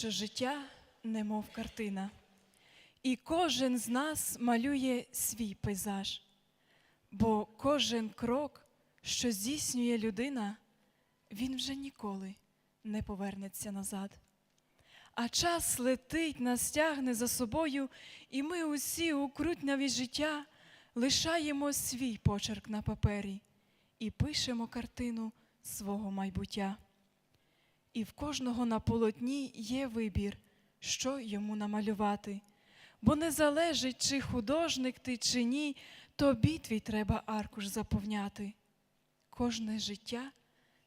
що життя немов картина, і кожен з нас малює свій пейзаж, бо кожен крок, що здійснює людина, він вже ніколи не повернеться назад. А час летить, нас тягне за собою, і ми усі у крутняві життя лишаємо свій почерк на папері і пишемо картину свого майбуття. І в кожного на полотні є вибір, що йому намалювати. Бо не залежить, чи художник ти, чи ні, тобі твій треба аркуш заповняти. Кожне життя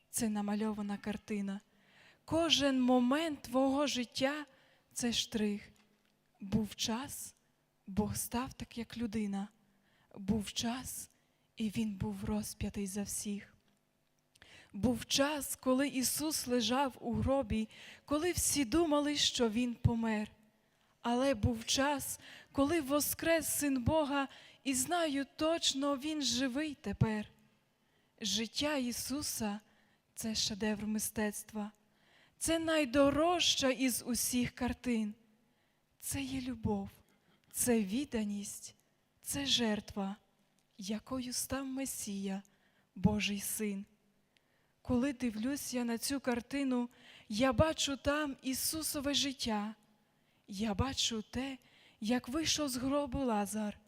це намальована картина. Кожен момент твого життя це штрих. Був час, Бог став так, як людина. Був час, і Він був розп'ятий за всіх. Був час, коли Ісус лежав у гробі, коли всі думали, що Він помер. Але був час, коли воскрес Син Бога, і знаю точно, Він живий тепер. Життя Ісуса це шедевр мистецтва, це найдорожча із усіх картин. Це є любов, це відданість, це жертва, якою став Месія, Божий Син. Коли дивлюсь я на цю картину, я бачу там Ісусове життя. Я бачу те, як вийшов з гробу Лазар,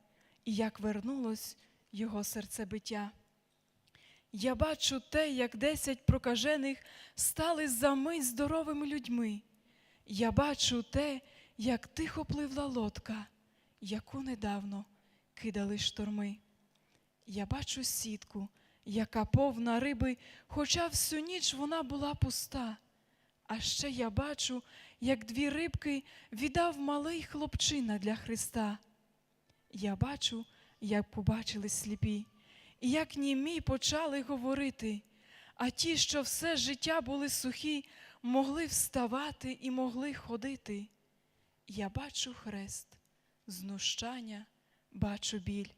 і як вернулось його серцебиття. Я бачу те, як десять прокажених стали за мить здоровими людьми. Я бачу те, як тихо пливла лодка, яку недавно кидали шторми. Я бачу сітку, яка повна риби, хоча всю ніч вона була пуста. А ще я бачу, як дві рибки віддав малий хлопчина для Христа. Я бачу, як побачили сліпі, і як німі почали говорити, а ті, що все життя були сухі, могли вставати і могли ходити. Я бачу хрест, знущання, бачу біль.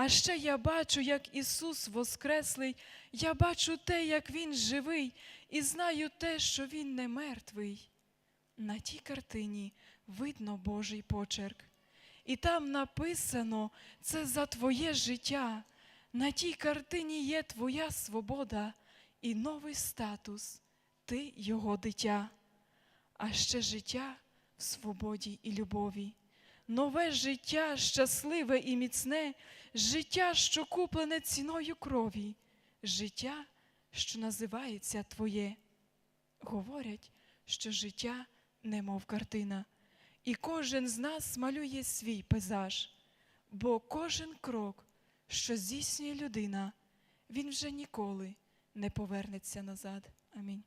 А ще я бачу, як Ісус Воскреслий, я бачу те, як Він живий, і знаю те, що Він не мертвий. На тій картині видно Божий почерк. І там написано це за твоє життя. На тій картині є твоя свобода і новий статус, ти його дитя. А ще життя в свободі і любові. Нове життя щасливе і міцне, життя, що куплене ціною крові, життя, що називається Твоє. Говорять, що життя немов картина, і кожен з нас малює свій пейзаж, бо кожен крок, що здійснює людина, він вже ніколи не повернеться назад. Амінь.